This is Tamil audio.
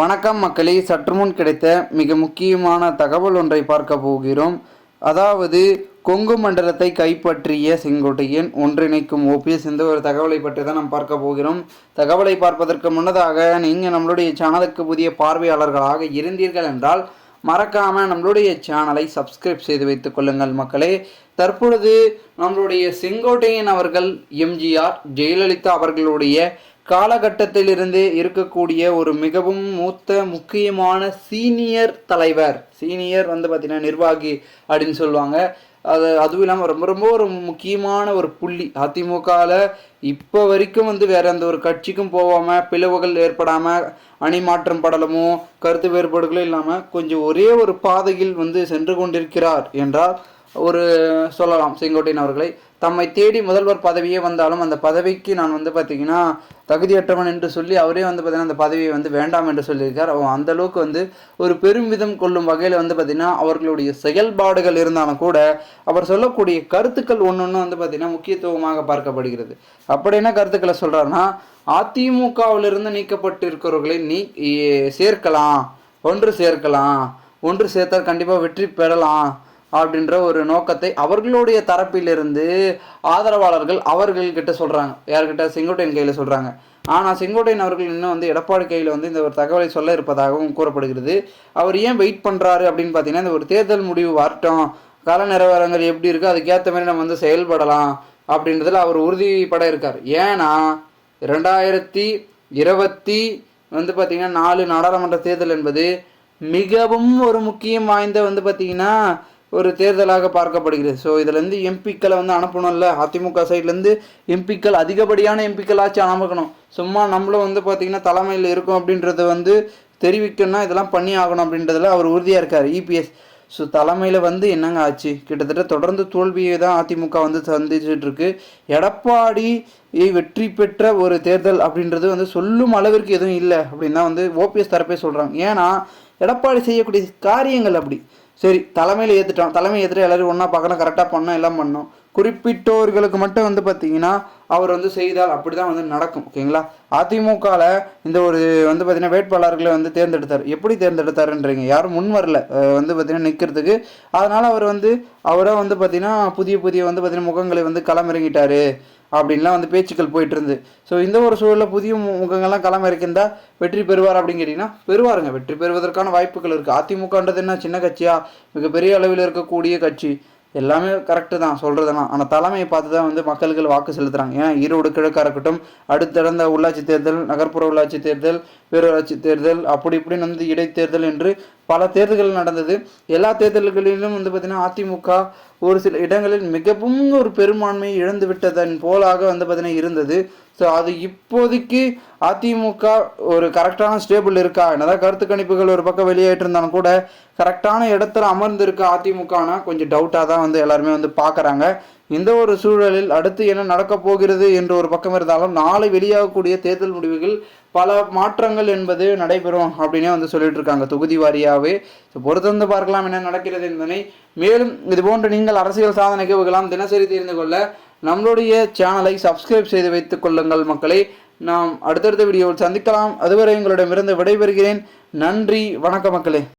வணக்கம் மக்களே சற்று முன் கிடைத்த மிக முக்கியமான தகவல் ஒன்றை பார்க்க போகிறோம். அதாவது கொங்கு மண்டலத்தை கைப்பற்றிய செங்கோட்டையன் ஒன்றிணைக்கும் ஓபிஎஸ் இந்த ஒரு தகவலை பற்றி தான் நாம் பார்க்க போகிறோம். தகவலை பார்ப்பதற்கு முன்னதாக நீங்கள் நம்மளுடைய சேனலுக்கு புதிய பார்வையாளர்களாக இருந்தீர்கள் என்றால் மறக்காம நம்மளுடைய சேனலை சப்ஸ்கிரைப் செய்து வைத்துக் கொள்ளுங்கள் மக்களே. தற்பொழுது நம்மளுடைய செங்கோட்டையன் அவர்கள் எம்ஜிஆர் ஜெயலலிதா அவர்களுடைய காலகட்டத்திலிருந்து இருக்கக்கூடிய ஒரு மிகவும் மூத்த முக்கியமான சீனியர் தலைவர். சீனியர் வந்து பார்த்தீங்கன்னா நிர்வாகி அப்படின்னு சொல்லுவாங்க. அது அதுவும் இல்லாமல் ரொம்ப ரொம்ப ஒரு முக்கியமான ஒரு புள்ளி. அதிமுகவில் இப்போ வரைக்கும் வந்து வேற எந்த ஒரு கட்சிக்கும் போகாமல் பிளவுகள் ஏற்படாமல் அணி மாற்றம் படலமோ கருத்து வேறுபாடுகளும் இல்லாமல் கொஞ்சம் ஒரே ஒரு பாதையில் வந்து சென்று கொண்டிருக்கிறார் என்றால் ஒரு சொல்லலாம் செங்கோட்டையன் அவர்களை. தம்மை தேடி முதல்வர் பதவியே வந்தாலும் அந்த பதவிக்கு நான் வந்து பார்த்தீங்கன்னா தகுதியற்றவன் என்று சொல்லி அவரே வந்து பார்த்தீங்கன்னா அந்த பதவியை வந்து வேண்டாம் என்று சொல்லியிருக்கார். அவன் அந்தளவுக்கு வந்து ஒரு பெருமிதம் கொள்ளும் வகையில் வந்து பார்த்திங்கன்னா அவர்களுடைய செயல்பாடுகள் இருந்தாலும் கூட அவர் சொல்லக்கூடிய கருத்துக்கள் ஒன்று ஒன்று வந்து பார்த்தீங்கன்னா முக்கியத்துவமாக பார்க்கப்படுகிறது. அப்படி என்ன கருத்துக்களை சொல்கிறாருன்னா அதிமுகவிலிருந்து நீக்கப்பட்டிருக்கிறவர்களை நீ சேர்க்கலாம். ஒன்று சேர்க்கலாம். ஒன்று சேர்த்தால் கண்டிப்பாக வெற்றி பெறலாம். அப்படின்ற ஒரு நோக்கத்தை அவர்களுடைய தரப்பிலிருந்து ஆதரவாளர்கள் அவர்கள்கிட்ட சொல்கிறாங்க யார்கிட்ட? செங்கோட்டையன் கையில் சொல்கிறாங்க ஆனால் செங்கோட்டையன் அவர்கள் இன்னும் வந்து எடப்பாடி கையில் வந்து இந்த ஒரு தகவலை சொல்ல இருப்பதாகவும் கூறப்படுகிறது. அவர் ஏன் வெயிட் பண்ணுறாரு அப்படின்னு பார்த்தீங்கன்னா இந்த ஒரு தேர்தல் முடிவு வரட்டும். கால நிலவரங்கள் எப்படி இருக்கோ அதுக்கேற்ற மாதிரி நம்ம வந்து செயல்படலாம் அப்படின்றதில் அவர் உறுதிப்பட இருக்கார். ஏன்னா ரெண்டாயிரத்தி இருபத்தி வந்து பார்த்திங்கன்னா நாலு நாடாளுமன்ற தேர்தல் என்பது மிகவும் ஒரு முக்கியம் வாய்ந்த வந்து பார்த்திங்கன்னா ஒரு தேர்தலாக பார்க்கப்படுகிறது. ஸோ இதுலேருந்து எம்பிக்களை வந்து அனுப்பணும்ல. அதிமுக சைட்லேருந்து எம்பிக்கள் அதிகப்படியான எம்பிக்கள் ஆச்சு அனுப்பணும் சும்மா நம்மளும் வந்து பார்த்திங்கன்னா தலைமையில் இருக்கும் அப்படின்றது வந்து தெரிவிக்கணும்னா இதெல்லாம் பண்ணி ஆகணும் அப்படின்றதுல அவர் உறுதியாக இருக்கார் இபிஎஸ் ஸோ தலைமையில் வந்து என்னங்க ஆச்சு? கிட்டத்தட்ட தொடர்ந்து தோல்வியை தான் அதிமுக வந்து சந்திச்சுட்டு இருக்கு எடப்பாடி வெற்றி பெற்ற ஒரு தேர்தல் அப்படின்றது வந்து சொல்லும் அளவிற்கு எதுவும் இல்லை அப்படின்னு தான் வந்து ஓபிஎஸ் தரப்பே சொல்கிறாங்க ஏன்னா எடப்பாடி செய்யக்கூடிய காரியங்கள் அப்படி. சரி தலைமையில் ஏற்றுட்டோம் தலைமை ஏற்றுட்டு எல்லோரும் ஒன்றா பார்க்கணும் கரெக்டாக பண்ணோம் எல்லாம் பண்ணோம். குறிப்பிட்டவர்களுக்கு மட்டும் வந்து பார்த்தீங்கன்னா அவர் வந்து செய்தால் அப்படி தான் வந்து நடக்கும் ஓகேங்களா? அதிமுகவில் இந்த ஒரு வந்து பார்த்தீங்கன்னா வேட்பாளர்களை வந்து தேர்ந்தெடுத்தார். எப்படி தேர்ந்தெடுத்தாருன்றீங்க? யாரும் முன் வரல வந்து பார்த்திங்கன்னா நிற்கிறதுக்கு அதனால் அவர் வந்து அவராக வந்து பார்த்திங்கன்னா புதிய புதிய வந்து பார்த்திங்கன்னா முகங்களை வந்து களமிறங்கிட்டார் அப்படின்லாம் வந்து பேச்சுக்கள் போயிட்டு இருந்து ஸோ இந்த ஒரு சூழலில் புதிய முகங்கள்லாம் களம் வெற்றி பெறுவார் அப்படின்னு கேட்டிங்கன்னா பெறுவாருங்க. வெற்றி பெறுவதற்கான வாய்ப்புகள் இருக்குது அதிமுகன்றது என்ன? சின்ன கட்சியாக மிகப்பெரிய அளவில் இருக்கக்கூடிய கட்சி. எல்லாமே கரெக்டு தான் சொல்கிறதுலாம் ஆனால் தலைமையை பார்த்து தான் வந்து மக்கள்கள் வாக்கு செலுத்துகிறாங்க ஏன்னா ஈரோடு கிழக்காக இருக்கட்டும் அடுத்தடந்த உள்ளாட்சி தேர்தல் நகர்ப்புற உள்ளாட்சி தேர்தல் பேரூராட்சி தேர்தல் அப்படி இப்படின்னு வந்து இடைத்தேர்தல் என்று பல தேர்தல்கள் நடந்தது. எல்லா தேர்தல்களிலும் வந்து பார்த்திங்கன்னா அதிமுக ஒரு சில இடங்களில் மிகவும் ஒரு பெரும்பான்மையை இழந்து விட்டதன் போலாக வந்து பார்த்திங்கன்னா இருந்தது. ஸோ அது இப்போதைக்கு அதிமுக ஒரு கரெக்டான ஸ்டேபிள் இருக்கா? என்னதான் கருத்து கணிப்புகள் ஒரு பக்கம் வெளியேற்றிருந்தாலும் கூட கரெக்டான இடத்துல அமர்ந்து இருக்கா அதிமுகனா? கொஞ்சம் டவுட்டாக தான் வந்து எல்லாருமே வந்து பார்க்குறாங்க. இந்த ஒரு சூழலில் அடுத்து என்ன நடக்கப் போகிறது என்று ஒரு பக்கம் இருந்தாலும் நாளை வெளியாகக்கூடிய தேர்தல் முடிவுகள் பல மாற்றங்கள் என்பது நடைபெறும் அப்படின்னே வந்து சொல்லிட்டு இருக்காங்க தொகுதி வாரியாகவே பொறுத்திருந்து பார்க்கலாம் என்ன நடக்கிறது என்பதனை. மேலும் இதுபோன்ற நீங்கள் அரசியல் சாதனை நிகழ்வுகளாம் தினசரி தெரிந்து கொள்ள நம்மளுடைய சேனலை சப்ஸ்கிரைப் செய்து வைத்துக் கொள்ளுங்கள் மக்களை. நாம் அடுத்தடுத்த வீடியோவில் சந்திக்கலாம். அதுவரை உங்களிடமிருந்து விடைபெறுகிறேன். நன்றி. வணக்க மக்களே.